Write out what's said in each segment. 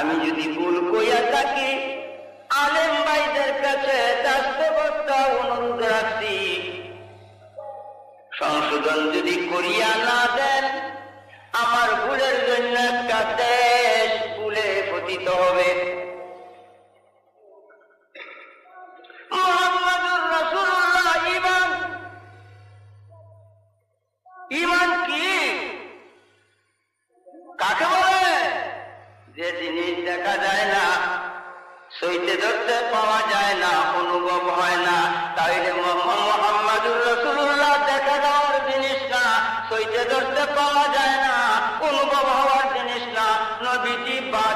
ভুল কইয়া থাকি, আলেম ভাইদের কাছে দাস্তবস্তা অনুরোধ রাখছি। সংশোধন যদি করিয়া না দেন, আমার ভুলের জন্য একটা দেশ ভুলে পতিত হবে। মোহাম্মদুর রাসূলুল্লাহ ইমান ইমান কি? কাকে যে জিনিস দেখা যায় না, সইতে ধরতে পাওয়া যায় না, অনুভব হয় না। তাইলে মোহাম্মদুর রসুল্লাহ দেখা যাওয়ার জিনিস না, সইতে ধরতে পাওয়া যায় না, অনুভব হওয়ার জিনিস না। নদীটি বাতিন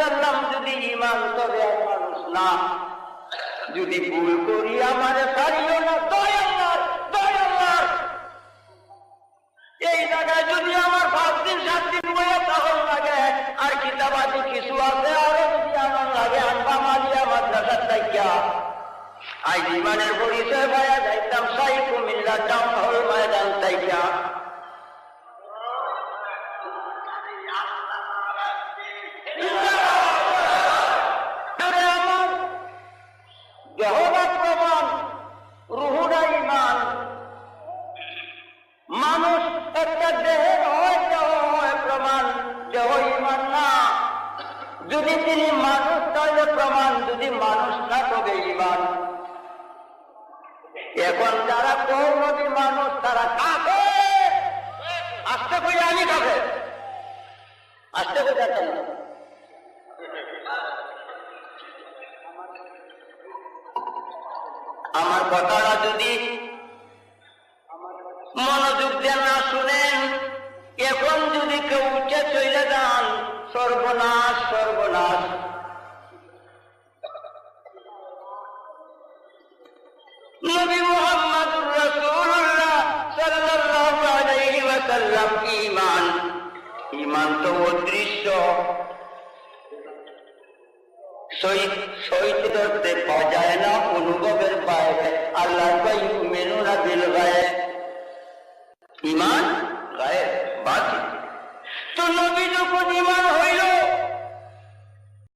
আলাইহি ওয়াসাল্লাম যদি ইমান তবে মানুষ না যদি ভুল করি আমারে পারিও না দয়াল্লাহ দয়াল্লাহ এই জায়গায় যদি আমার পাঁচ দিন সাত দিন বয়ে তখন লাগে আর কিতাবাদি কিছু আছে আরও যদি আমার লাগে আনবা মালিয়া মাদ্রাসার তাইকা আজ ইমানের পরিচয় পাওয়া যাইতাম সাই কুমিল্লা টাউন হল ময়দান তাইকা আরে না যদি তিনি মানুষ, তাহলে প্রমাণ যদি মানুষ না, তবে ইমান। এখন যারা কৌ মানুষ, তারা কাকে আসতে কইলে আমি কাকে আসতে কই যাচ্ছেন না আমার কথাটা যদি মনোযোগ দিয়ে না শুনেন, এখন যদি কেউ নবী মোহাম্মদুর রাসূলুল্লাহ সাল্লাল্লাহু না, অনুভবের বাইরে আল্লাহ মেনুনা বিল গায়ে। ইমান গায়ে বাকি তো নবী যখন ইমান হইল